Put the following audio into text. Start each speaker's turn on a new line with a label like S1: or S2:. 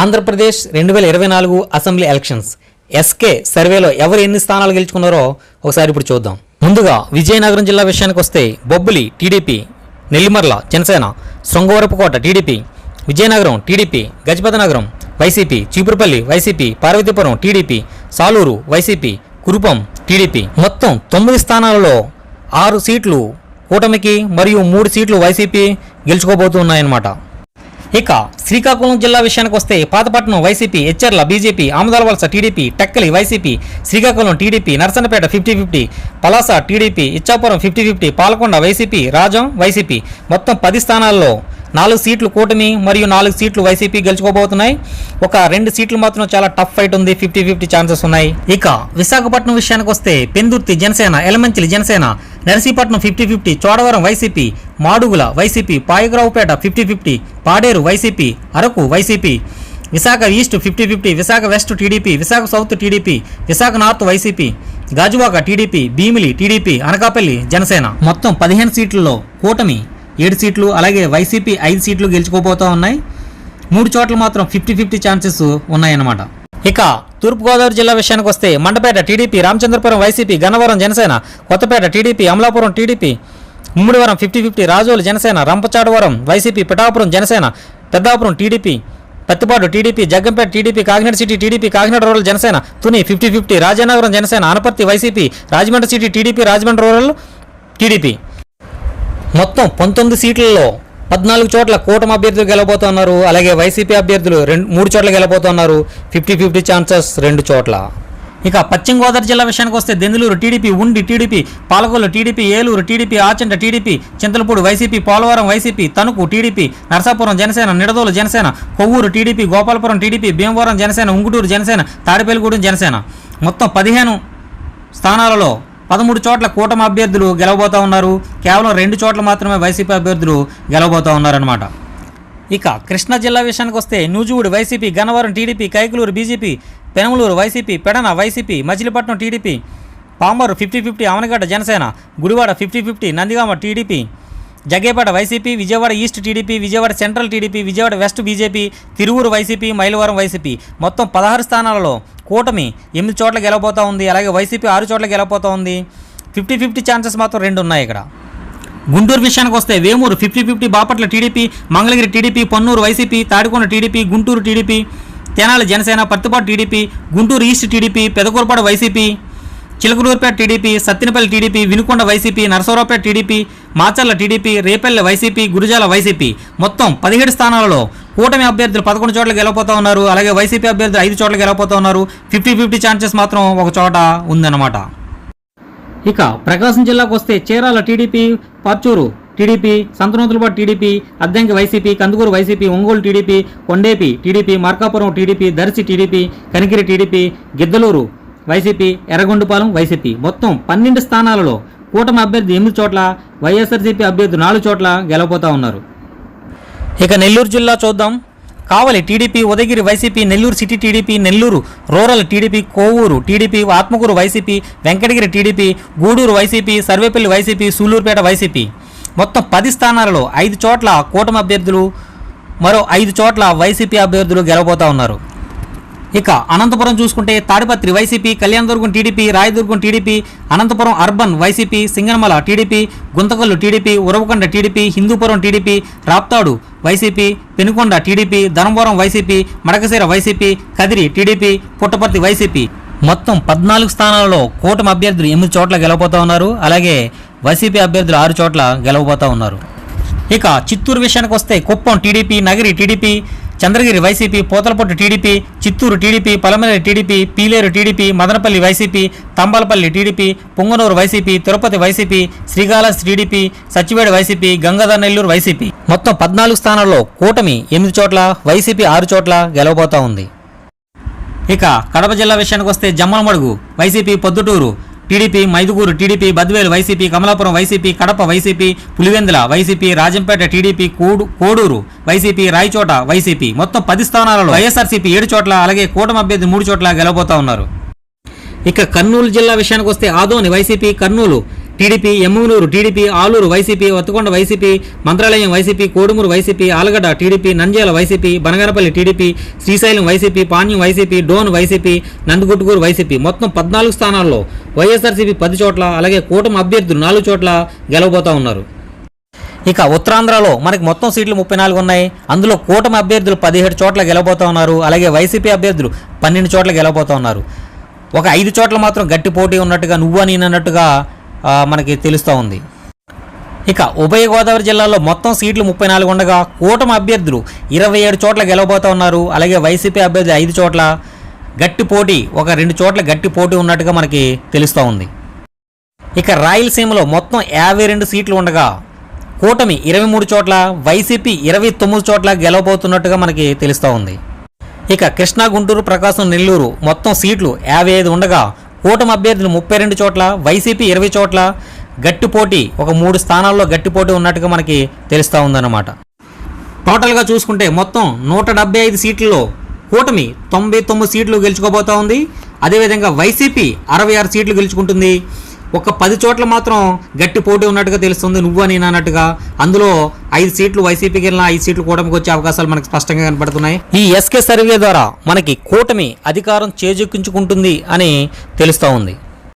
S1: ఆంధ్రప్రదేశ్ రెండు వేల ఇరవై నాలుగు అసెంబ్లీ ఎలక్షన్స్. ఎస్కే సర్వేలో ఎవరు ఎన్ని స్థానాలు గెలుచుకున్నారో ఒకసారి ఇప్పుడు చూద్దాం. ముందుగా విజయనగరం జిల్లా విషయానికి వస్తే Bobbili TDP Nellimarla Janasena Srungavarapukota TDP Vizianagaram TDP Gajapathinagaram YCP Cheepurupalli YCP Parvathipuram TDP Salur YCP Kurupam TDP. మొత్తం తొమ్మిది స్థానాలలో ఆరు సీట్లు కూటమికి మరియు మూడు సీట్లు వైసీపీ గెలుచుకోబోతున్నాయన్నమాట. ఇక శ్రీకాకుళం జిల్లా విషయానికి వస్తే Pathapatnam YCP Etcherla BJP Amadalavalasa TDP Tekkali YCP Srikakulam TDP Narasannapeta fifty fifty Palasa TDP Ichchapuram fifty fifty Palakonda YCP Rajam YCP. మొత్తం పది స్థానాల్లో నాలుగు సీట్లు కూటమి మరియు నాలుగు సీట్లు వైసీపీ గెలుచుకోబోతున్నాయి. ఒక రెండు సీట్లు మాత్రం చాలా టఫ్ ఫైట్ ఉంది. ఫిఫ్టీ ఫిఫ్టీ ఛాన్సెస్ ఉన్నాయి. ఇక విశాఖపట్నం విషయానికి వస్తే Pendurthi Janasena Elamanchili Janasena Narsipatnam fifty fifty Chodavaram YCP Madugula YCP Payakaraopeta fifty fifty Paderu YCP Araku YCP Visakha east fifty fifty Visakha west TDP Visakha south TDP Visakha north YCP Gajuwaka TDP Bheemili TDP Anakapalli Janasena. మొత్తం పదిహేను సీట్లలో కూటమి ఏడు సీట్లు అలాగే YCP ఐదు సీట్లు గెలుచుకోబోతూ ఉన్నాయి. మూడు చోట్ల మాత్రం ఫిఫ్టీ ఫిఫ్టీ ఛాన్సెస్ ఉన్నాయన్నమాట. ఇక తూర్పుగోదావరి జిల్లా విషయానికి వస్తే Mandapeta TDP Ramachandrapuram YCP Gannavaram Janasena Kothapeta TDP Amalapuram TDP Mummidivaram fifty fifty Razole Janasena Rampachodavaram YCP Pithapuram Janasena Peddapuram TDP Prathipadu TDP Jaggampeta TDP Kakinada city TDP Kakinada rural Janasena Tuni fifty fifty Rajanagaram Janasena Anaparthi YCP Rajahmundry city TDP Rajahmundry rural TDP. మొత్తం పంతొమ్మిది సీట్లలో పద్నాలుగు చోట్ల కూటమి అభ్యర్థులు గెలబోతున్నారు అలాగే YCP అభ్యర్థులు రెండు మూడు చోట్ల గెలబోతున్నారు ఫిఫ్టీ ఫిఫ్టీ ఛాన్సెస్ రెండు చోట్ల. ఇక పశ్చిమ గోదావరి జిల్లా విషయానికి వస్తే Denduluru TDP Undi TDP Palakollu TDP Eluru TDP Achanta TDP Chintalapudi YCP Polavaram YCP Tanuku TDP Narasapuram Janasena Nidadavolu Janasena Kovvur TDP Gopalapuram TDP Bhimavaram Janasena Unguturu Janasena Tadepalligudem Janasena. మొత్తం పదిహేను స్థానాలలో పదమూడు చోట్ల కూటమి అభ్యర్థులు గెలవబోతూ ఉన్నారు. కేవలం రెండు చోట్ల మాత్రమే వైసీపీ అభ్యర్థులు గెలవబోతూ ఉన్నారన్నమాట. ఇక కృష్ణా జిల్లా విషయానికి వస్తే Nuzvid YCP Gannavaram TDP Kaikaluru BJP Penamaluru YCP Pedana YCP Machilipatnam TDP Pamarru fifty fifty Avanigadda Janasena Gudivada fifty fifty Nandigama TDP Jaggayyapeta YCP Vijayawada east TDP Vijayawada central TDP Vijayawada west BJP Tiruvuru YCP Mylavaram YCP. మొత్తం పదహారు స్థానాలలో కూటమి ఎనిమిది చోట్ల గెలవబోతూ ఉంది. అలాగే YCP ఆరు చోట్ల గెలవబోతూ ఉంది. ఫిఫ్టీ ఫిఫ్టీ ఛాన్సెస్ మాత్రం రెండు ఉన్నాయి ఇక్కడ. గుంటూరు విషయానికి వస్తే Vemuru fifty fifty Bapatla TDP Mangalagiri TDP Ponnur YCP Tadikonda TDP Guntur TDP Tenali Janasena Prathipadu TDP Guntur east TDP Pedakurapadu YCP Chilakaluripet TDP Sattenapalli TDP Vinukonda YCP Narasaraopet TDP Macherla TDP Repalle YCP Gurazala YCP. మొత్తం పదిహేడు స్థానాలలో కూటమి అభ్యర్థులు పదకొండు చోట్ల గెలవపోతా ఉన్నారు. అలాగే YCP అభ్యర్థులు ఐదు చోట్ల గెలవపోతా ఉన్నారు. ఫిఫ్టీ ఫిఫ్టీ ఛాన్సెస్ మాత్రం ఒక చోట ఉందన్నమాట. ఇక ప్రకాశం జిల్లాకు వస్తే Chirala TDP Parchur TDP Santhanuthalapadu TDP Addanki YCP Kandukur YCP Ongole TDP Kondapi TDP Markapuram TDP Darsi TDP Kanigiri TDP Giddalur YCP Yerragondapalem YCP. మొత్తం పన్నెండు స్థానాలలో కూటమి అభ్యర్థి ఎనిమిది చోట్ల వైఎస్ఆర్సీపీ అభ్యర్థి నాలుగు చోట్ల గెలవబోతా ఉన్నారు. ఇక నెల్లూరు జిల్లా చూద్దాం. Kavali TDP Udayagiri YCP Nellore city TDP Nellore rural TDP Kovur TDP Atmakur YCP Venkatagiri TDP Gudur YCP Sarvepalli YCP Sullurpeta YCP. మొత్తం పది స్థానాలలో ఐదు చోట్ల కూటమి అభ్యర్థులు మరో ఐదు చోట్ల వైసీపీ అభ్యర్థులు గెలవబోతా ఉన్నారు. ఇక అనంతపురం చూసుకుంటే Tadipatri YCP Kalyandurg TDP Rayadurg TDP Anantapur urban YCP Singanamala TDP Guntakal TDP Uravakonda TDP Hindupur TDP Raptadu YCP Penukonda TDP Dharmavaram YCP Madakasira YCP Kadiri TDP Puttaparthi YCP. మొత్తం పద్నాలుగు స్థానాలలో కూటమి అభ్యర్థులు ఎనిమిది చోట్ల గెలవబోతూ ఉన్నారు. అలాగే వైసీపీ అభ్యర్థులు ఆరు చోట్ల గెలవబోతా ఉన్నారు. ఇక చిత్తూరు విషయానికి వస్తే Kuppam TDP Nagari TDP Chandragiri YCP Puthalapattu TDP Chittoor TDP Palamaner TDP Pileru TDP Madanapalle YCP Thamballapalle TDP Punganur YCP Tirupati YCP Srikalahasti TDP Satyavedu YCP Gangadhara Nellore YCP. మొత్తం పద్నాలుగు స్థానాల్లో కూటమి ఎనిమిది చోట్ల వైసీపీ ఆరు చోట్ల గెలవబోతా ఉంది. ఇక కడప జిల్లా విషయానికి వస్తే Jammalamadugu YCP Proddatur TDP Mydukur TDP Badvel YCP Kamalapuram YCP Kadapa YCP Pulivendula YCP Rajampet TDP Kodu Koduru YCP Rayachoti YCP. మొత్తం పది స్థానాలలో వైఎస్ఆర్సీపీ ఏడు చోట్ల అలాగే కూటమి అభ్యర్థి మూడు చోట్ల గెలవబోతా ఉన్నారు. ఇక కర్నూలు జిల్లా విషయానికి వస్తే Adoni YCP Kurnool TDP Yemmiganur TDP Alur YCP Pattikonda YCP Mantralayam YCP Kodumur YCP Allagadda TDP Nandyal YCP Banaganapalle TDP Srisailam YCP Panyam YCP Dhone YCP Nandikotkur YCP. మొత్తం పద్నాలుగు స్థానాల్లో వైఎస్ఆర్సీపీ పది చోట్ల అలాగే కూటమి అభ్యర్థులు నాలుగు చోట్ల గెలవబోతా ఉన్నారు. ఇక ఉత్తరాంధ్రలో మనకి మొత్తం సీట్లు ముప్పై నాలుగు ఉన్నాయి. అందులో కూటమి అభ్యర్థులు పదిహేడు చోట్ల గెలవబోతా ఉన్నారు. అలాగే వైసీపీ అభ్యర్థులు పన్నెండు చోట్ల గెలవబోతా ఉన్నారు. ఒక ఐదు చోట్ల మాత్రం గట్టి పోటీ ఉన్నట్టుగా నువ్వు అని అన్నట్టుగా మనకి తెలుస్తూ ఉంది. ఇక ఉభయ గోదావరి జిల్లాలో మొత్తం సీట్లు ముప్పై నాలుగు ఉండగా కూటమి అభ్యర్థులు ఇరవై ఏడు చోట్ల గెలవబోతా ఉన్నారు. అలాగే వైసీపీ అభ్యర్థి ఐదు చోట్ల గట్టి పోటీ ఒక రెండు చోట్ల గట్టి పోటీ ఉన్నట్టుగా మనకి తెలుస్తూ ఉంది. ఇక రాయలసీమలో మొత్తం యాభై రెండు సీట్లు ఉండగా కూటమి ఇరవై మూడు చోట్ల వైసీపీ ఇరవై తొమ్మిది చోట్ల గెలవబోతున్నట్టుగా మనకి తెలుస్తూ ఉంది. ఇక కృష్ణా గుంటూరు ప్రకాశం నెల్లూరు మొత్తం సీట్లు యాభై ఐదు ఉండగా కూటమి అభ్యర్థులు ముప్పై రెండు చోట్ల వైసీపీ ఇరవై చోట్ల. గట్టి పోటీ ఒక మూడు స్థానాల్లో గట్టి పోటీ ఉన్నట్టుగా మనకి తెలుస్తూ ఉందన్నమాట. టోటల్గా చూసుకుంటే మొత్తం నూట డెబ్బై ఐదు సీట్లలో కూటమి తొంభై తొమ్మిది సీట్లు గెలుచుకోబోతోంది అదేవిధంగా వైసీపీ అరవై ఆరు సీట్లు గెలుచుకుంటుంది. ఒక పది చోట్ల మాత్రం గట్టి పోటీ ఉన్నట్టుగా తెలుస్తుంది. నువ్వు అని నేను అన్నట్టుగా అందులో ఐదు సీట్లు వైసీపీకి వెళ్ళిన ఐదు సీట్లు కూటమికి వచ్చే అవకాశాలు మనకి స్పష్టంగా కనపడుతున్నాయి. ఈ ఎస్కే సర్వే ద్వారా మనకి కూటమి అధికారం చేజెక్కించుకుంటుంది అని తెలుస్తూ ఉంది.